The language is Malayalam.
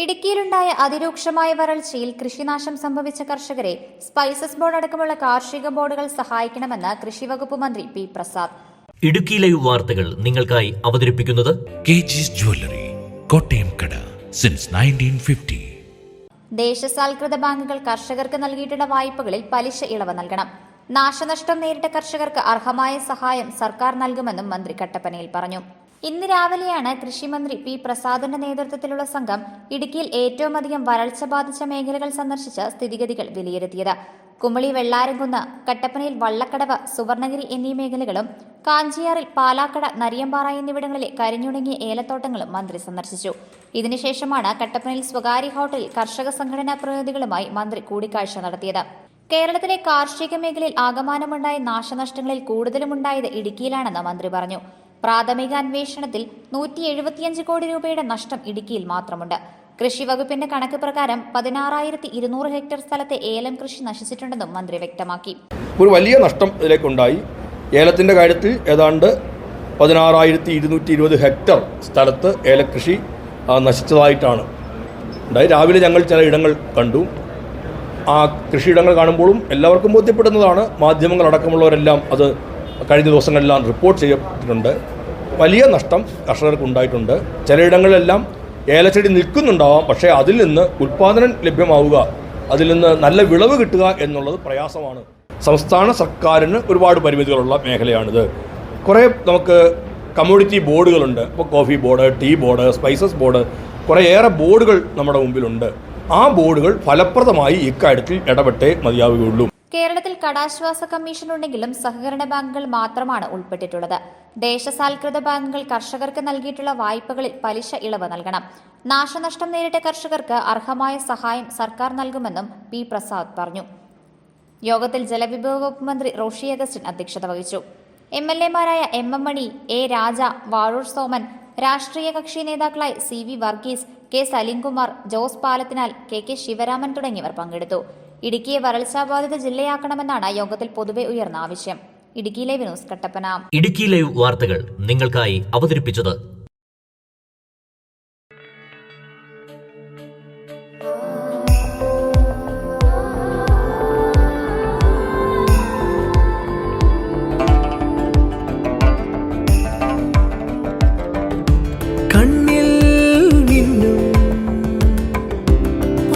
ഇടുക്കിയിലുണ്ടായ അതിരൂക്ഷമായ വരൾച്ചയിൽ കൃഷിനാശം സംഭവിച്ച കർഷകരെ സ്പൈസസ് ബോർഡ് അടക്കമുള്ള കാർഷിക ബോർഡുകൾ സഹായിക്കണമെന്ന് കൃഷി വകുപ്പ് മന്ത്രി പി പ്രസാദ്. ഇടുക്കി ലൈവ് വാർത്തകൾ നിങ്ങൾക്കായി അവതരിപ്പിക്കുന്നത് കെ ജിസ് ജ്വല്ലറി കോട്ടയം കട സിൻസ് ദേശസാൽകൃത ബാങ്കുകൾ കർഷകർക്ക് നൽകിയിട്ടുള്ള വായ്പകളിൽ പലിശ ഇളവ് നൽകണം. നാശനഷ്ടം നേരിട്ട കർഷകർക്ക് അർഹമായ സഹായം സർക്കാർ നൽകുമെന്നും മന്ത്രി കട്ടപ്പനയിൽ പറഞ്ഞു. ഇന്ന് രാവിലെയാണ് കൃഷിമന്ത്രി പി പ്രസാദിന്റെ നേതൃത്വത്തിലുള്ള സംഘം ഇടുക്കിയിൽ ഏറ്റവും അധികം വരൾച്ച ബാധിച്ച മേഖലകൾ സന്ദർശിച്ച് സ്ഥിതിഗതികൾ വിലയിരുത്തിയത്. കുമളി വെള്ളാരംകുന്ന് കട്ടപ്പനയിൽ വള്ളക്കടവ് സുവർണഗിരി എന്നീ മേഖലകളും കാഞ്ചിയാറിൽ പാലാക്കട നരിയമ്പാറ എന്നിവിടങ്ങളിലെ കരിഞ്ഞുണങ്ങിയ ഏലത്തോട്ടങ്ങളും മന്ത്രി സന്ദർശിച്ചു. ഇതിനുശേഷമാണ് കട്ടപ്പനയിൽ സ്വകാര്യ ഹോട്ടലിൽ കർഷക സംഘടനാ പ്രതിനിധികളുമായി മന്ത്രി കൂടിക്കാഴ്ച നടത്തിയത്. കേരളത്തിലെ കാർഷിക മേഖലയിൽ ആകമാനമുണ്ടായ നാശനഷ്ടങ്ങളിൽ കൂടുതലുമുണ്ടായത് ഇടുക്കിയിലാണെന്ന് മന്ത്രി പറഞ്ഞു. പ്രാഥമിക അന്വേഷണത്തിൽ നൂറ്റി എഴുപത്തിയഞ്ച് കോടി രൂപയുടെ നഷ്ടം ഇടുക്കിയിൽ മാത്രമുണ്ട്. കൃഷി വകുപ്പിന്റെ കണക്ക് പ്രകാരം പതിനാറായിരത്തി ഇരുന്നൂറ് ഹെക്ടർ സ്ഥലത്തെ ഏലം കൃഷി നശിച്ചിട്ടുണ്ടെന്നും മന്ത്രി വ്യക്തമാക്കി. ഒരു വലിയ നഷ്ടം ഇതിലേക്കുണ്ടായി. ഏലത്തിന്റെ കാര്യത്തിൽ ഏതാണ്ട് പതിനാറായിരത്തി ഇരുന്നൂറ്റി ഇരുപത് ഹെക്ടർ സ്ഥലത്ത് ഏലകൃഷി ആ, നശിച്ചതായിട്ടാണ്. ഉണ്ടായി രാവിലെ ഞങ്ങൾ ചില ഇടങ്ങൾ കണ്ടു. ആ കൃഷിയിടങ്ങൾ കാണുമ്പോഴും എല്ലാവർക്കും ബോധ്യപ്പെടുന്നതാണ്. മാധ്യമങ്ങളടക്കമുള്ളവരെല്ലാം അത് കഴിഞ്ഞ ദിവസങ്ങളിലെല്ലാം റിപ്പോർട്ട് ചെയ്യപ്പെട്ടിട്ടുണ്ട്. വലിയ നഷ്ടം കർഷകർക്ക് ഉണ്ടായിട്ടുണ്ട് ചിലയിടങ്ങളിലെല്ലാം ഏലച്ചെടി നിൽക്കുന്നുണ്ടാവാം പക്ഷേ അതിൽ നിന്ന് ഉൽപ്പാദനം ലഭ്യമാവുക അതിൽ നിന്ന് നല്ല വിളവ് കിട്ടുക എന്നുള്ളത് പ്രയാസമാണ്. സംസ്ഥാന സർക്കാരിന് ഒരുപാട് പരിമിതികളുള്ള മേഖലയാണിത്. കുറേ നമുക്ക് കമ്മ്യൂണിറ്റി ബോർഡുകളുണ്ട്. ഇപ്പോൾ coffee board tea board spices board കുറേയേറെ ബോർഡുകൾ നമ്മുടെ മുമ്പിലുണ്ട്. ആ ബോർഡുകൾ ഫലപ്രദമായി ഇക്കാര്യത്തിൽ ഇടപെട്ടേ മതിയാവുകയുള്ളൂ. കേരളത്തിൽ കടാശ്വാസ കമ്മീഷൻ ഉണ്ടെങ്കിലും സഹകരണ ബാങ്കുകൾ മാത്രമാണ് ഉൾപ്പെട്ടിട്ടുള്ളത്. ദേശസാൽകൃത ബാങ്കുകൾ കർഷകർക്ക് നൽകിയിട്ടുള്ള വായ്പകളിൽ പലിശ ഇളവ് നൽകണം. നാശനഷ്ടം നേരിട്ട കർഷകർക്ക് അർഹമായ സഹായം സർക്കാർ നൽകുമെന്നും പി പ്രസാദ് പറഞ്ഞു. യോഗത്തിൽ ജലവിഭവ വകുപ്പ് മന്ത്രി റോഷി അഗസ്റ്റിൻ അധ്യക്ഷത വഹിച്ചു. M L എമാരായ M M Mani A Raja Vazhoor Soman രാഷ്ട്രീയ കക്ഷി നേതാക്കളായി C V Varghese K Salimkumar Jose Palathinal K K Sivaraman തുടങ്ങിയവർ പങ്കെടുത്തു. ഇടുക്കിയെ വരൾച്ചാബാധിത ജില്ലയാക്കണമെന്നാണ് യോഗത്തിൽ പൊതുവെ ഉയർന്ന ആവശ്യം. Idukki live news Kattappana. Idukki live വാർത്തകൾ നിങ്ങൾക്കായി അവതരിപ്പിച്ചത്